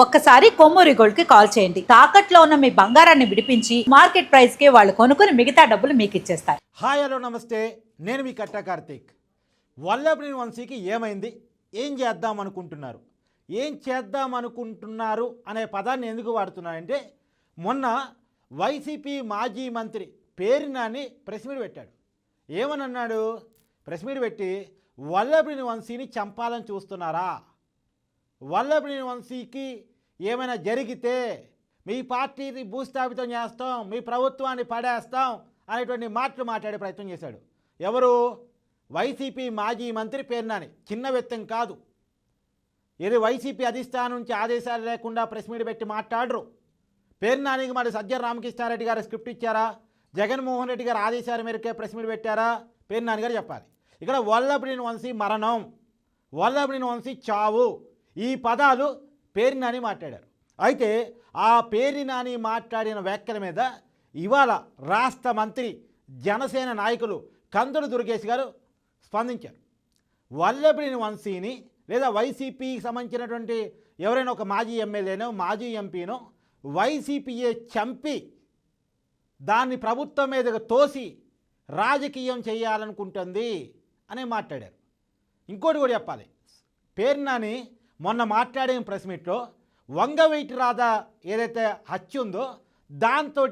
ఒక్కసారి కొమ్మూరి గోల్డ్కి కాల్ చేయండి. తాకట్లో ఉన్న మీ బంగారాన్ని విడిపించి మార్కెట్ ప్రైస్కి వాళ్ళు కొనుక్కుని మిగతా డబ్బులు మీకు ఇచ్చేస్తారు. హాయ్ హలో నమస్తే. నేను మీ కట్ట కార్తీక్. వల్లభ్రీ వంశీకి ఏమైంది? ఏం చేద్దాం అనుకుంటున్నారు ఏం చేద్దాం అనుకుంటున్నారు అనే పదాన్ని ఎందుకు వాడుతున్నానంటే మొన్న వైసీపీ మాజీ మంత్రి పేరినాని ప్రెస్ మీట్ పెట్టాడు. ఏమని అన్నాడు ప్రెస్ మీట్ పెట్టి వల్లభనేని వంశీని చంపాలని చూస్తున్నారా? వల్లభనేని వంశీకి ఏమైనా జరిగితే మీ పార్టీని భూస్థాపితం చేస్తాం మీ ప్రభుత్వాన్ని పడేస్తాం అనేటువంటి మాటలు మాట్లాడే ప్రయత్నం చేశాడు. ఎవరు? వైసీపీ మాజీ మంత్రి పేర్నాని. చిన్న వ్యక్తం కాదు. ఇది వైసీపీ అధిష్టానం నుంచి ఆదేశాలు లేకుండా ప్రెస్ మీట్ పెట్టి మాట్లాడరు. పేర్నానికి మరి సజ్జ రామకృష్ణారెడ్డి గారు స్క్రిప్ట్ ఇచ్చారా? జగన్మోహన్ రెడ్డి గారు ఆదేశాల మేరకే ప్రెస్ మీట్ పెట్టారా? పేర్నాని గారు చెప్పాలి. ఇక్కడ వల్లభనేని వంశీ మరణం. వల్లభనేని వంశీ చావు. ఈ పదాలు పేరు నాని మాట్లాడారు. అయితే ఆ పేరు నాని మాట్లాడిన వ్యాఖ్యల మీద ఇవాళ రాష్ట్ర మంత్రి జనసేన నాయకులు కందులు దుర్గేష్ గారు స్పందించారు. వల్లభనేని వంశీని లేదా వైసీపీకి సంబంధించినటువంటి ఎవరైనా ఒక మాజీ ఎమ్మెల్యేనో మాజీ ఎంపీనో వైసీపీయే చంపి దాన్ని ప్రభుత్వం మీదకు తోసి రాజకీయం చేయాలనుకుంటుంది అని మాట్లాడారు. ఇంకోటి కూడా చెప్పాలి. పేర్నాని మొన్న మాట్లాడిన ప్రెస్ మీట్లో వంగవీటి రాధ ఏదైతే హత్య ఉందో దాంతో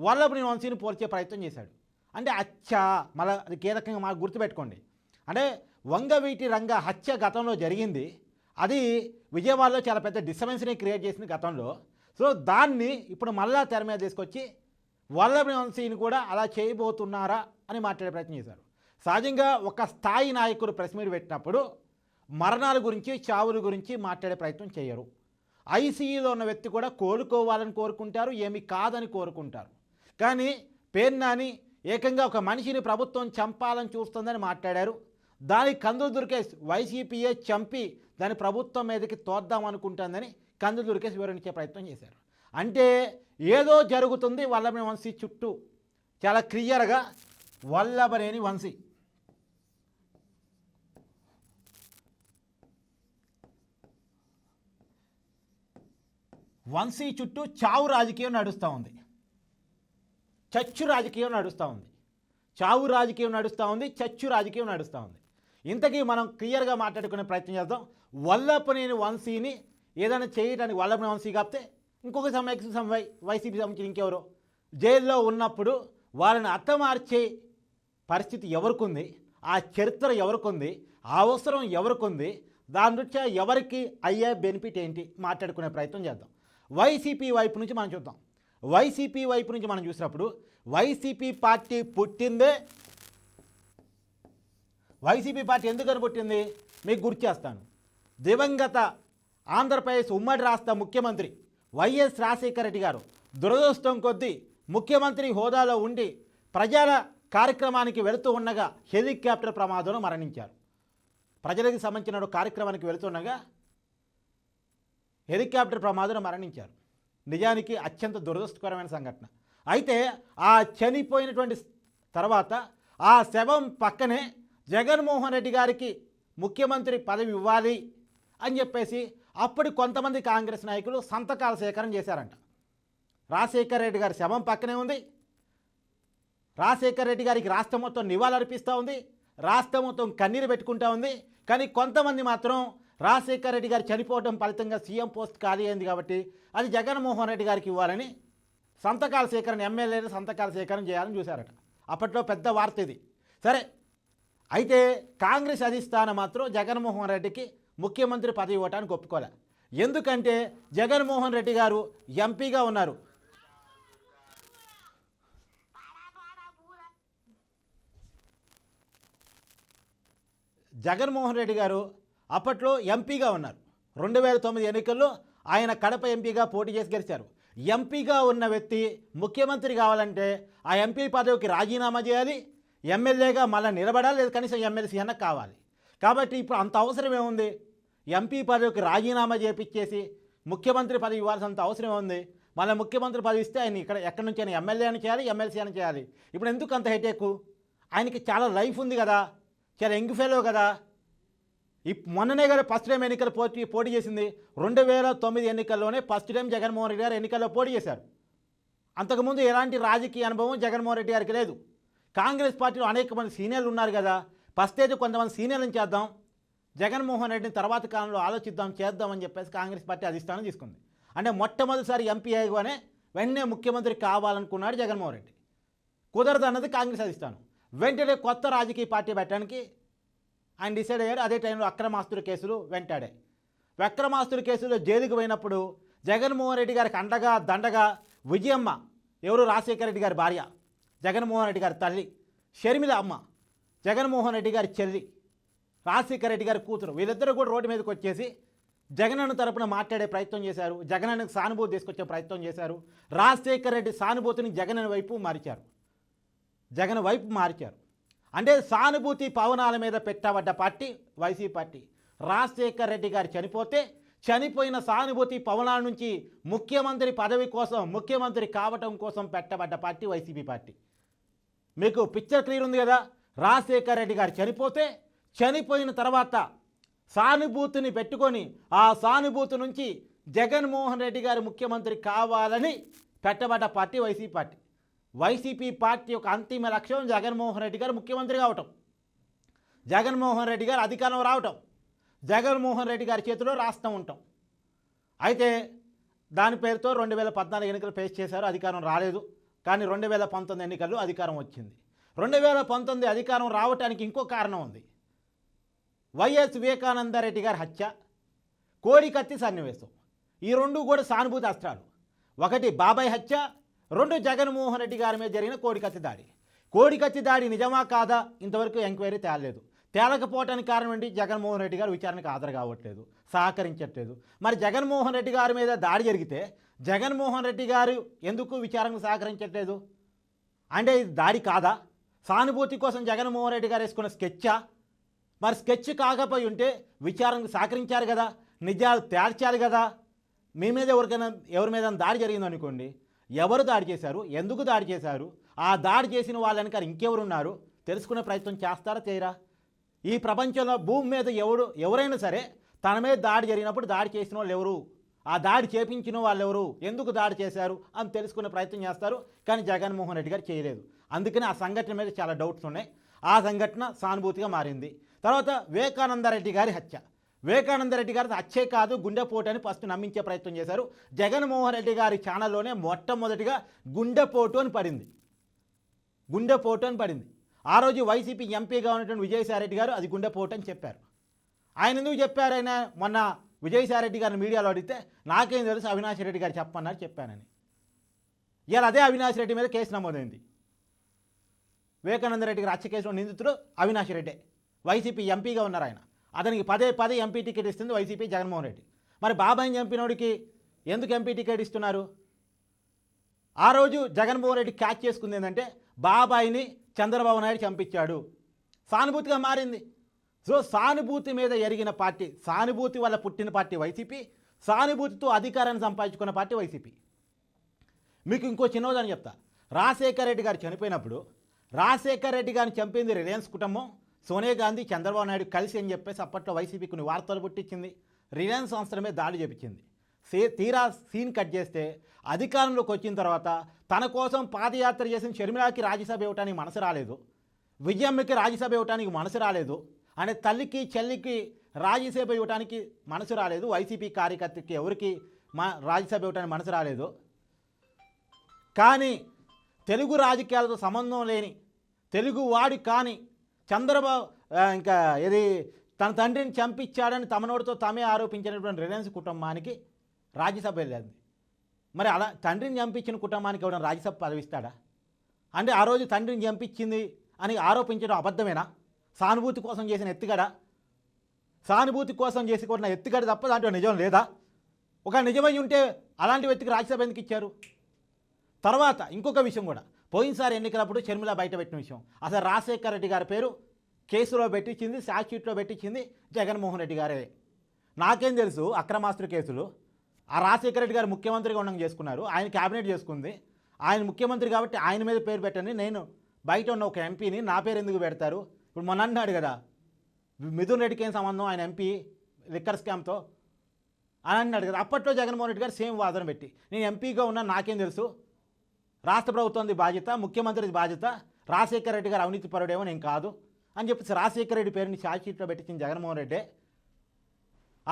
వల్లభని వంశీని పోల్చే ప్రయత్నం చేశాడు. అంటే అచ్చా మళ్ళీ అది కీలకంగా మాకు గుర్తుపెట్టుకోండి. అంటే వంగవీటి రంగ హత్య గతంలో జరిగింది. అది విజయవాడలో చాలా పెద్ద డిస్టర్బెన్స్ని క్రియేట్ చేసింది గతంలో. సో దాన్ని ఇప్పుడు మళ్ళా తెర మీద తీసుకొచ్చి వల్లభని వంశీని కూడా అలా చేయబోతున్నారా అని మాట్లాడే ప్రయత్నం చేశారు. సహజంగా ఒక స్థాయి నాయకుడు ప్రెస్ మీట్ పెట్టినప్పుడు మరణాల గురించి చావుల గురించి మాట్లాడే ప్రయత్నం చేయరు. ఐసీయూలో ఉన్న వ్యక్తి కూడా కోలుకోవాలని కోరుకుంటారు ఏమి కాదని కోరుకుంటారు. కానీ పేర్నాని ఏకంగా ఒక మనిషిని ప్రభుత్వం చంపాలని చూస్తుందని మాట్లాడారు. దానికి కందులు దుర్గేష్ వైసీపీఏ చంపి దాని ప్రభుత్వం మీదకి తోద్దాం అనుకుంటుందని కందులు దుర్గేష్ వివరించే ప్రయత్నం చేశారు. అంటే ఏదో జరుగుతుంది వల్లభని వంశీ చుట్టూ. చాలా క్లియర్గా వల్లభనేని వంశీ. వంశీ చుట్టూ చావు రాజకీయం నడుస్తూ ఉంది. చచ్చు రాజకీయం నడుస్తూ ఉంది. చావు రాజకీయం నడుస్తూ ఉంది చచ్చు రాజకీయం నడుస్తూ ఉంది. ఇంతకీ మనం క్లియర్గా మాట్లాడుకునే ప్రయత్నం చేద్దాం. వల్లపనేని వంశీని ఏదైనా చేయడానికి వల్లపనేని వంశీ కాపితే ఇంకొక సమయం సమయ వైసీపీ సంబంధించిన ఇంకెవరో. జైల్లో ఉన్నప్పుడు వాళ్ళని అత్తమార్చే పరిస్థితి ఎవరికుంది? ఆ చరిత్ర ఎవరికుంది? ఆ అవసరం ఎవరికుంది? దాని దృష్ట్యా ఎవరికి అయ్యే బెనిఫిట్ ఏంటి? మాట్లాడుకునే ప్రయత్నం చేద్దాం. వైసీపీ వైపు నుంచి మనం చూద్దాం. వైసీపీ వైపు నుంచి మనం చూసినప్పుడు వైసీపీ పార్టీ పుట్టిందే. వైసీపీ పార్టీ ఎందుకని పుట్టింది? మీకు గుర్తు చేస్తాను. దివంగత ఆంధ్రప్రదేశ్ ఉమ్మడి రాష్ట్ర ముఖ్యమంత్రి వైఎస్ రాజశేఖర రెడ్డి గారు దురదృష్టం కొద్దీ ముఖ్యమంత్రి హోదాలో ఉండి ప్రజల కార్యక్రమానికి వెళుతూ ఉండగా హెలికాప్టర్ ప్రమాదంలో మరణించారు. ప్రజలకు సంబంధించిన కార్యక్రమానికి వెళుతుండగా హెలికాప్టర్ ప్రమాదంలో మరణించారు. నిజానికి అత్యంత దురదృష్టకరమైన సంఘటన. అయితే ఆ చనిపోయినటువంటి తర్వాత ఆ శవం పక్కనే జగన్మోహన్ రెడ్డి గారికి ముఖ్యమంత్రి పదవి ఇవ్వాలి అని చెప్పేసి అప్పుడు కొంతమంది కాంగ్రెస్ నాయకులు సంతకాల సేకరణ చేశారంట. రాజశేఖర్ రెడ్డి గారి శవం పక్కనే ఉంది. రాజశేఖర్ రెడ్డి గారికి రాష్ట్రం మొత్తం నివాళులర్పిస్తూ ఉంది. రాష్ట్రం మొత్తం కన్నీరు పెట్టుకుంటూ ఉంది. కానీ కొంతమంది మాత్రం రాజశేఖర రెడ్డి గారు చనిపోవడం ఫలితంగా సీఎం పోస్ట్ ఖాళీ అయింది కాబట్టి అది జగన్మోహన్ రెడ్డి గారికి ఇవ్వాలని సంతకాల సేకరణ ఎమ్మెల్యేలు సంతకాల సేకరణ చేయాలని చూశారట. అప్పట్లో పెద్ద వార్త ఇది. సరే అయితే కాంగ్రెస్ అధిష్టానం మాత్రం జగన్మోహన్ రెడ్డికి ముఖ్యమంత్రి పదవి ఇవ్వటానికి ఒప్పుకోలే. ఎందుకంటే జగన్మోహన్ రెడ్డి గారు ఎంపీగా ఉన్నారు. జగన్మోహన్ రెడ్డి గారు అప్పట్లో ఎంపీగా ఉన్నారు. రెండు వేల తొమ్మిది ఎన్నికల్లో ఆయన కడప ఎంపీగా పోటీ చేసి గెలిచారు. ఎంపీగా ఉన్న వ్యక్తి ముఖ్యమంత్రి కావాలంటే ఆ ఎంపీ పదవికి రాజీనామా చేయాలి ఎమ్మెల్యేగా మళ్ళీ నిలబడాలి లేదు కనీసం ఎమ్మెల్సీ అన్న కావాలి. కాబట్టి ఇప్పుడు అంత అవసరం ఏముంది? ఎంపీ పదవికి రాజీనామా చేపించేసి ముఖ్యమంత్రి పదవి ఇవ్వాల్సినంత అవసరం ఉంది మళ్ళీ ముఖ్యమంత్రి పదవి ఇస్తే ఆయన ఇక్కడ ఎక్కడి నుంచి అయినా ఎమ్మెల్యే అని చేయాలి ఎమ్మెల్సీ అని చేయాలి. ఇప్పుడు ఎందుకు అంత హెటేకు ఆయనకి చాలా లైఫ్ ఉంది కదా చాలా యంగ్ ఫెలో కదా. మొన్ననే కదా ఫస్ట్ టైం ఎన్నికలు పోటీ పోటీ చేసింది. రెండు వేల తొమ్మిది ఎన్నికల్లోనే ఫస్ట్ టైం జగన్మోహన్ రెడ్డి గారు ఎన్నికల్లో పోటీ చేశారు. అంతకుముందు ఎలాంటి రాజకీయ అనుభవం జగన్మోహన్ రెడ్డి గారికి లేదు. కాంగ్రెస్ పార్టీలో అనేక మంది సీనియర్లు ఉన్నారు కదా ఫస్ట్ అయితే కొంతమంది సీనియర్లను చేద్దాం జగన్మోహన్ రెడ్డిని తర్వాత కాలంలో ఆలోచిద్దాం చేద్దామని చెప్పేసి కాంగ్రెస్ పార్టీ అధిష్టానం తీసుకుంది. అంటే మొట్టమొదటిసారి ఎంపీ అయ్యగానే వెంటనే ముఖ్యమంత్రి కావాలనుకున్నాడు జగన్మోహన్ రెడ్డి. కుదరదు అన్నది కాంగ్రెస్ అధిష్టానం. వెంటనే కొత్త రాజకీయ పార్టీ పెట్టడానికి ఆయన డిసైడ్ అయ్యారు అదే టైంలో అక్రమాస్తుల కేసులు వెంటాడాయి. అక్రమాస్తుల కేసులో జైలుకు పోయినప్పుడు జగన్మోహన్ రెడ్డి గారికి అండగా దండగా విజయమ్మ ఎవరు? రాజశేఖర రెడ్డి గారి భార్య. జగన్మోహన్ రెడ్డి గారి తల్లి. షర్మిల అమ్మ. జగన్మోహన్ రెడ్డి గారి చెల్లి. రాజశేఖర రెడ్డి గారి కూతురు. వీళ్ళిద్దరూ కూడా రోడ్డు మీదకి వచ్చేసి జగనన్న తరపున మాట్లాడే ప్రయత్నం చేశారు. జగనన్నకు సానుభూతి తీసుకొచ్చే ప్రయత్నం చేశారు. రాజశేఖర రెడ్డి సానుభూతిని జగన్ వైపు మార్చారు. జగన్ వైపు మార్చారు. అంటే సానుభూతి పవనాల మీద పెట్టబడ్డ పార్టీ వైసీపీ పార్టీ. రాజశేఖర్ రెడ్డి గారు చనిపోతే చనిపోయిన సానుభూతి పవనాల నుంచి ముఖ్యమంత్రి పదవి కోసం ముఖ్యమంత్రి కావటం కోసం పెట్టబడ్డ పార్టీ వైసీపీ పార్టీ. మీకు పిక్చర్ క్లియర్ ఉంది కదా? రాజశేఖర్ రెడ్డి గారు చనిపోతే చనిపోయిన తర్వాత సానుభూతిని పెట్టుకొని ఆ సానుభూతి నుంచి జగన్మోహన్ రెడ్డి గారు ముఖ్యమంత్రి కావాలని పెట్టబడ్డ party YCP party. YCP party యొక్క అంతిమ లక్ష్యం జగన్మోహన్ రెడ్డి గారు ముఖ్యమంత్రి కావటం. జగన్మోహన్ రెడ్డి గారు అధికారం రావటం. జగన్మోహన్ రెడ్డి గారి చేతిలో రాష్ట్రం ఉంటాం అయితే దాని పేరుతో రెండు వేల పద్నాలుగు ఎన్నికలు ఫేస్ చేశారు అధికారం రాలేదు. కానీ రెండు వేల పంతొమ్మిది ఎన్నికల్లో అధికారం వచ్చింది. రెండు వేల పంతొమ్మిది అధికారం రావటానికి ఇంకో కారణం ఉంది. వైఎస్ వివేకానందరెడ్డి గారి హత్య కోడికత్తి సన్నివేశం. ఈ రెండు కూడా సానుభూతి అస్త్రాలు. ఒకటి బాబాయ్ హత్య రెండు జగన్మోహన్ రెడ్డి గారి మీద జరిగిన కోడికత్తి దాడి. కోడికత్తి దాడి నిజమా కాదా? ఇంతవరకు ఎంక్వైరీ తేలలేదు. తేలకపోవటానికి కారణం ఏంటి? జగన్మోహన్ రెడ్డి గారు విచారణకు హాజరు కావట్లేదు సహకరించట్లేదు. మరి జగన్మోహన్ రెడ్డి గారి మీద దాడి జరిగితే జగన్మోహన్ రెడ్డి గారు ఎందుకు విచారణకు సహకరించట్లేదు? అంటే ఇది దాడి కాదా? సానుభూతి కోసం జగన్మోహన్ రెడ్డి గారు వేసుకున్న స్కెచ్చా? మరి స్కెచ్ కాకపోయి ఉంటే విచారణకు సహకరించారు కదా? నిజాలు తేల్చాలి కదా? మీ మీద ఎవరికైనా ఎవరి మీద దాడి జరిగిందనుకోండి ఎవరు దాడి చేశారు? ఎందుకు దాడి చేశారు? ఆ దాడి చేసిన వాళ్ళ వెనకాల ఇంకెవరు ఉన్నారు తెలుసుకునే ప్రయత్నం చేస్తారా చేయరా? ఈ ప్రపంచంలో భూమి మీద ఎవరు ఎవరైనా సరే తన మీద దాడి జరిగినప్పుడు దాడి చేసిన వాళ్ళు ఎవరు? ఆ దాడి చేపించిన వాళ్ళు ఎవరు? ఎందుకు దాడి చేశారు? అని తెలుసుకునే ప్రయత్నం చేస్తారు కానీ జగన్మోహన్ రెడ్డి గారు చేయలేదు. అందుకని ఆ సంఘటన మీద చాలా డౌట్స్ ఉన్నాయి. ఆ సంఘటన సానుభూతిగా మారింది. తర్వాత వివేకానందరెడ్డి గారి హత్య. వివేకానందరెడ్డి గారు అచ్చే కాదు గుండెపోటు అని ఫస్ట్ నమ్మించే ప్రయత్నం చేశారు. జగన్మోహన్ రెడ్డి గారి ఛానల్లోనే మొట్టమొదటిగా గుండెపోటు అని పడింది. గుండెపోటు అని పడింది. ఆ రోజు వైసీపీ ఎంపీగా ఉన్నటువంటి విజయసాయిరెడ్డి గారు అది గుండెపోటు అని చెప్పారు. ఆయన ఎందుకు చెప్పారు ఆయన? మొన్న విజయసాయిరెడ్డి గారిని మీడియాలో అడిగితే నాకేం తెలుసు అవినాష్ రెడ్డి గారు చెప్పన్నారు చెప్పానని. ఇవాళ అదే అవినాష్ రెడ్డి మీద కేసు నమోదైంది. వివేకానంద రెడ్డి గారి హత్య కేసులో నిందితుడు అవినాష్ రెడ్డి. వైసీపీ ఎంపీగా ఉన్నారు ఆయన. అతనికి పదే పదే ఎంపీ టికెట్ ఇస్తుంది వైసీపీ జగన్మోహన్ రెడ్డి. మరి బాబాయిని చంపినోడికి? ఎందుకు ఎంపీ టికెట్ ఇస్తున్నారు? ఆ రోజు జగన్మోహన్ రెడ్డి క్యాచ్ చేసుకుంది ఏంటంటే బాబాయిని చంద్రబాబు నాయుడు చంపించాడు. సానుభూతిగా మారింది. సో సానుభూతి మీద ఎరిగిన పార్టీ సానుభూతి వల్ల పుట్టిన పార్టీ వైసీపీ సానుభూతితో అధికారాన్ని సంపాదించుకున్న పార్టీ వైసీపీ మీకు ఇంకో చిన్నదాన్ని చెప్తా. రాజశేఖర్ రెడ్డి గారు చనిపోయినప్పుడు రాజశేఖర్ రెడ్డి గారిని చంపింది రిలయన్స్ కుటుంబం సోనియా గాంధీ చంద్రబాబు నాయుడు కలిసి అని చెప్పేసి అప్పట్లో వైసీపీ కొన్ని వార్తలు పుట్టించింది. రిలయన్స్ సంస్థల మీద దాడి చేపించింది. సే తీరా సీన్ కట్ చేస్తే అధికారంలోకి వచ్చిన తర్వాత తన కోసం పాదయాత్ర చేసిన షర్మిలాకి రాజ్యసభ ఇవ్వటానికి మనసు రాలేదు. విజయమ్మకి రాజ్యసభ ఇవ్వటానికి మనసు రాలేదు. అంటే తల్లికి చెల్లికి రాజ్యసభ ఇవ్వడానికి మనసు రాలేదు. వైసీపీ కార్యకర్తకి ఎవరికి మా రాజ్యసభ ఇవ్వటానికి మనసు రాలేదు. కానీ తెలుగు రాజకీయాలతో సంబంధం లేని తెలుగు వాడి కాని చంద్రబాబు ఇంకా ఇది తన తండ్రిని చంపించాడని తమనోడితో తామే ఆరోపించినటువంటి రిలయన్స్ కుటుంబానికి రాజ్యసభ వెళ్ళింది. మరి అలా తండ్రిని చంపించిన కుటుంబానికి ఎవరైనా రాజ్యసభ పదవిస్తాడా? అంటే ఆ రోజు తండ్రిని చంపించింది అని ఆరోపించడం అబద్ధమేనా? సానుభూతి కోసం చేసిన ఎత్తుగడ? సానుభూతి కోసం చేసి ఎత్తుగడ తప్ప దాంట్లో నిజం లేదా? ఒక నిజమై ఉంటే అలాంటి వ్యక్తికి రాజ్యసభ ఎందుకు ఇచ్చారు? తర్వాత ఇంకొక విషయం కూడా. పోయినసారి ఎన్నికలప్పుడు షర్మిల బయట పెట్టిన విషయం. అసలు రాజశేఖర రెడ్డి గారి పేరు కేసులో పెట్టించింది సాక్షిట్లో పెట్టించింది జగన్మోహన్ రెడ్డి గారే. నాకేం తెలుసు అక్రమాస్తుల కేసులు. ఆ రాజశేఖర రెడ్డి గారు ముఖ్యమంత్రిగా ఉండడం చేసుకున్నారు. ఆయన క్యాబినెట్ చేసుకుంది. ఆయన ముఖ్యమంత్రి కాబట్టి ఆయన మీద పేరు పెట్టండి. నేను బయట ఉన్న ఒక ఎంపీని నా పేరు ఎందుకు పెడతారు? ఇప్పుడు మొన్న అన్నాడు కదా మిథున్ రెడ్డికి ఏం సంబంధం? ఆయన ఎంపీ లిక్కర్ స్కామ్తో అని అన్నాడు కదా. అప్పట్లో జగన్మోహన్ రెడ్డి గారు సేమ్ వాదన పెట్టి నేను ఎంపీగా ఉన్నా నాకేం తెలుసు? రాష్ట్ర ప్రభుత్వంది బాధ్యత ముఖ్యమంత్రిది బాధ్యత రాజశేఖర రెడ్డి గారు అవినీతి పరుడేమో నేను కాదు అని చెప్పేసి రాజశేఖర రెడ్డి పేరుని షార్ట్షీట్లో పెట్టించింది జగన్మోహన్ రెడ్డి.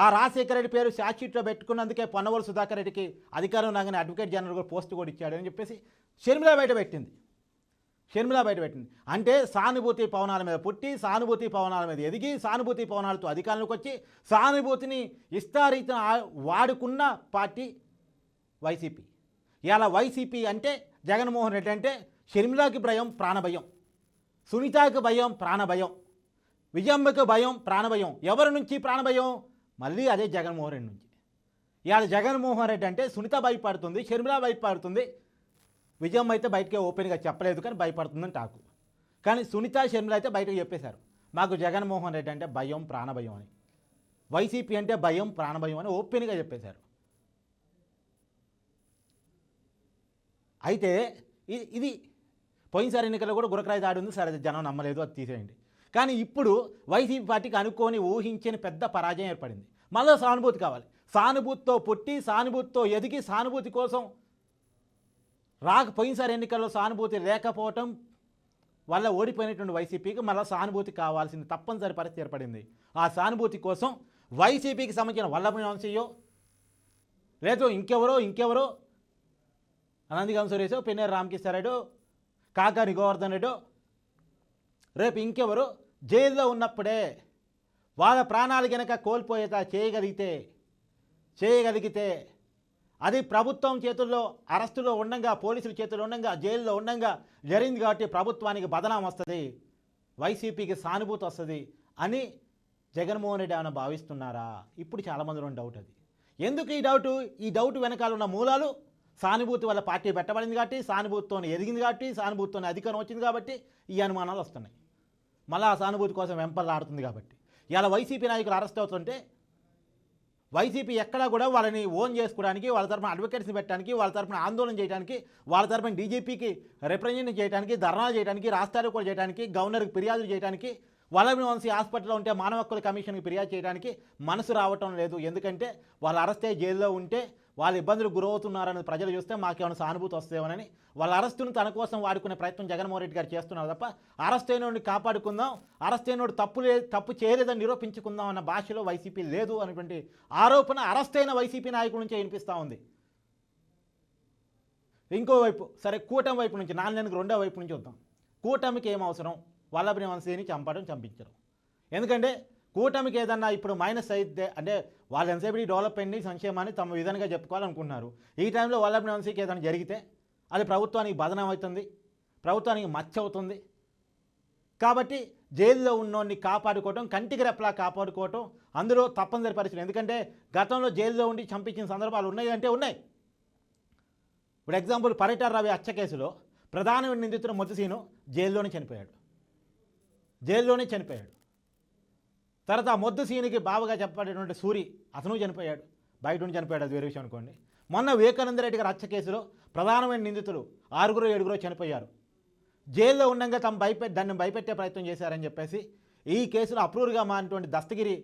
ఆ రాజశేఖర రెడ్డి పేరు షార్ట్షీట్లో పెట్టుకున్నందుకే పొన్నవోలు సుధాకర్ రెడ్డికి అధికారం రాగానే అడ్వకేట్ జనరల్ కూడా పోస్ట్ కూడా ఇచ్చాడు అని చెప్పేసి షర్మిల బయట పెట్టింది. షర్మిల బయట పెట్టింది. అంటే సానుభూతి పవనాల మీద పుట్టి సానుభూతి పవనాల మీద ఎదిగి సానుభూతి పవనాలతో అధికారంలోకి వచ్చి సానుభూతిని ఇష్టారీతిన వాడుకున్న పార్టీ వైసీపీ. ఇలా వైసీపీ అంటే జగన్మోహన్ రెడ్డి అంటే షర్మిలాకి భయం ప్రాణభయం సునీతకి భయం ప్రాణభయం విజయమ్మకి భయం ప్రాణభయం ఎవరి నుంచి ప్రాణభయం మళ్ళీ అదే జగన్మోహన్ రెడ్డి నుంచి. ఇవాళ జగన్మోహన్ రెడ్డి అంటే సునీత భయపడుతుంది షర్మిల భయపడుతుంది. విజయమ్మ అయితే బయటకే ఓపెన్గా చెప్పలేదు కానీ భయపడుతుందని టాకు. కానీ సునీత షర్మిల అయితే బయటకు చెప్పేశారు. మాకు జగన్మోహన్ రెడ్డి అంటే భయం ప్రాణభయం అని. వైసీపీ అంటే భయం ప్రాణభయం అని ఓపెన్గా చెప్పేశారు. అయితే ఇది ఇది పోయినసారి ఎన్నికల్లో కూడా గురకరాయి దాడి ఉంది సరే జనం నమ్మలేదు అది తీసేయండి. కానీ ఇప్పుడు వైసీపీ పార్టీకి అనుకోని ఊహించని పెద్ద పరాజయం ఏర్పడింది. మళ్ళీ సానుభూతి కావాలి. సానుభూతితో పుట్టి సానుభూతితో ఎదిగి సానుభూతి కోసం రాక పోయినసారి ఎన్నికల్లో సానుభూతి లేకపోవటం వల్ల ఓడిపోయినటువంటి వైసీపీకి మళ్ళీ సానుభూతి కావాల్సింది. తప్పనిసరి పరిస్థితి ఏర్పడింది. ఆ సానుభూతి కోసం వైసీపీకి సంబంధించిన వల్లభ వంశీయో లేదు ఇంకెవరో ఇంకెవరో అనందిగం సురేష్ పిన్నెర రామకృష్ణారెడ్డి కాకాని గోవర్ధన్ రెడ్డి రేపు ఇంకెవరు జైల్లో ఉన్నప్పుడే వాళ్ళ ప్రాణాలు గనక కోల్పోయేట చేయగలిగితే చేయగలిగితే అది ప్రభుత్వం చేతుల్లో అరెస్టులో ఉండంగా పోలీసుల చేతుల్లో ఉండగా జైల్లో ఉండంగా జరిగింది కాబట్టి ప్రభుత్వానికి బదనాం వస్తుంది వైసీపీకి సానుభూతి వస్తుంది అని జగన్మోహన్ రెడ్డి ఏమైనా భావిస్తున్నారా? ఇప్పుడు చాలామందిలో ఉన్న డౌట్ అది. ఎందుకు ఈ డౌట్ ఈ డౌట్ వెనకాల ఉన్న మూలాలు సానుభూతి వల్ల పార్టీ పెట్టబడింది కాబట్టి సానుభూతితో ఎదిగింది కాబట్టి సానుభూతితో అధికారం వచ్చింది కాబట్టి ఈ అనుమానాలు వస్తున్నాయి. మళ్ళీ ఆ సానుభూతి కోసం వెంపలాడుతుంది కాబట్టి. ఇలా వైసీపీ నాయకులు అరెస్ట్ అవుతుంటే వైసీపీ ఎక్కడా కూడా వాళ్ళని ఓన్ చేసుకోవడానికి వాళ్ళ తరపున అడ్వకేట్స్ని పెట్టడానికి వాళ్ళ తరపున ఆందోళన చేయడానికి వాళ్ళ తరపున డీజీపీకి రిప్రజెంట్ చేయడానికి ధర్నాలు చేయడానికి రాష్ట్రాలు కూడా చేయడానికి గవర్నర్కి ఫిర్యాదులు చేయడానికి వల్లభి వంశీ హాస్పిటల్లో ఉంటే మానవ హక్కుల కమిషన్కి ఫిర్యాదు చేయడానికి మనసు రావటం లేదు. ఎందుకంటే వాళ్ళు అరెస్ట్ అయ్యి జైల్లో ఉంటే వాళ్ళు ఇబ్బందులు గురవుతున్నారని ప్రజలు చూస్తే మాకేమైనా సానుభూతి వస్తేమోనని వాళ్ళ అరెస్టును తన కోసం వాడుకునే ప్రయత్నం జగన్మోహన్ రెడ్డి గారు చేస్తున్నారు తప్ప అరెస్ట్ అయినోడిని కాపాడుకుందాం అరెస్ట్ అయినోడు తప్పు లే తప్పు చేయలేదని నిరూపించుకుందాం అన్న భాషలో వైసీపీ లేదు అనేటువంటి ఆరోపణ అరెస్ట్ అయిన వైసీపీ నాయకుల నుంచే వినిపిస్తూ ఉంది. ఇంకోవైపు సరే కూటమి వైపు నుంచి నాలుగు రెండో వైపు నుంచి వద్దాం కూటమికి ఏం అవసరం? వల్లభని చంపడం చంపించడం. ఎందుకంటే కూటమికి ఏదన్నా ఇప్పుడు మైనస్ అయితే అంటే వాళ్ళు ఎంతసేపు ఈ డెవలప్మెంట్ని సంక్షేమాన్ని తమ విధంగా చెప్పుకోవాలనుకుంటున్నారు. ఈ టైంలో వల్లభని వంశీకి ఏదైనా జరిగితే అది ప్రభుత్వానికి బదనం అవుతుంది ప్రభుత్వానికి మచ్చ అవుతుంది. కాబట్టి జైల్లో ఉన్నోడిని కాపాడుకోవటం కంటికి రెప్పలా కాపాడుకోవటం అందులో తప్పనిసరి పరిస్థితి. ఎందుకంటే గతంలో జైల్లో ఉండి చంపించిన సందర్భాలు ఉన్నాయి అంటే ఉన్నాయి. ఇప్పుడు ఎగ్జాంపుల్ పరిటాల రవి హత్య కేసులో ప్రధాన నిందితుడు మొదసీను జైల్లోనే చనిపోయాడు. జైల్లోనే చనిపోయాడు. తర్వాత ఆ మొద్దు సీనికి బావగా చెప్పేటటువంటి సూరి అతను చనిపోయాడు. బయట నుండి చనిపోయాడు అది వేరే విషయం అనుకోండి. మొన్న వివేకానంద రెడ్డి గారి హత్య కేసులో ప్రధానమైన నిందితులు ఆరుగురు ఏడుగురు చనిపోయారు. జైల్లో ఉండగా తమ భయపె దాన్ని భయపెట్టే ప్రయత్నం చేశారని చెప్పేసి ఈ కేసులో అప్రూవ్గా మారినటువంటి దస్తగిరి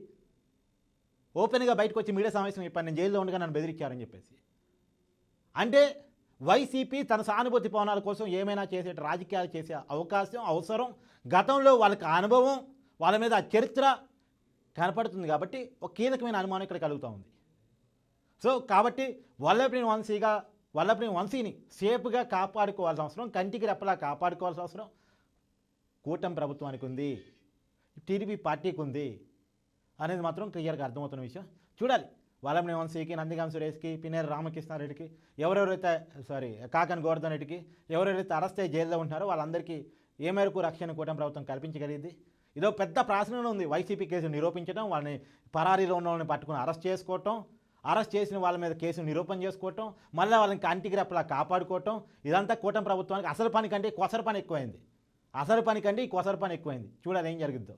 ఓపెన్గా బయటకు వచ్చి మీడియా సమావేశం చెప్పాను నేను జైల్లో ఉండగా నన్ను బెదిరించారని చెప్పేసి. అంటే వైసీపీ తన సానుభూతి పవనాల కోసం ఏమైనా చేసే రాజకీయాలు చేసే అవకాశం అవసరం గతంలో వాళ్ళకి అనుభవం వాళ్ళ మీద ఆ చరిత్ర కనపడుతుంది కాబట్టి ఒక కీలకమైన అనుమానం ఇక్కడ కలుగుతూ ఉంది. సో కాబట్టి వల్లభనేని వంశీగా వల్లభనేని వంశీని సేఫ్గా కాపాడుకోవాల్సిన అవసరం కంటికి రెప్పలా కాపాడుకోవాల్సిన అవసరం కూటమి ప్రభుత్వానికి ఉంది టీడీపీ పార్టీకి ఉంది అనేది మాత్రం క్లియర్గా అర్థమవుతున్న విషయం. చూడాలి వల్లభనేని వంశీకి నందిగాం సురేష్కి పినేరు రామకృష్ణారెడ్డికి ఎవరెవరైతే సారీ కాకన్ గోవర్ధన్ రెడ్డికి ఎవరెవరైతే అరెస్ట్ అయ్యి జైల్లో ఉంటున్నారో వాళ్ళందరికీ ఏ మేరకు రక్షణ కూటమి ప్రభుత్వం కల్పించగలిగింది? ఇదో పెద్ద ప్రాసన ఉంది. వైసీపీ కేసు నిరూపించడం వాళ్ళని పరారీలో ఉన్న వాళ్ళని పట్టుకుని అరెస్ట్ చేసుకోవటం అరెస్ట్ చేసిన వాళ్ళ మీద కేసు నిరూపణ చేసుకోవటం మళ్ళీ వాళ్ళని కంటికి రెప్పలా కాపాడుకోవటం ఇదంతా కూటమి ప్రభుత్వానికి అసలు పని కంటే కొసర పని ఎక్కువైంది. అసలు పని కంటే ఈ కొసర పని ఎక్కువైంది. చూడాలి ఏం జరుగుద్దో.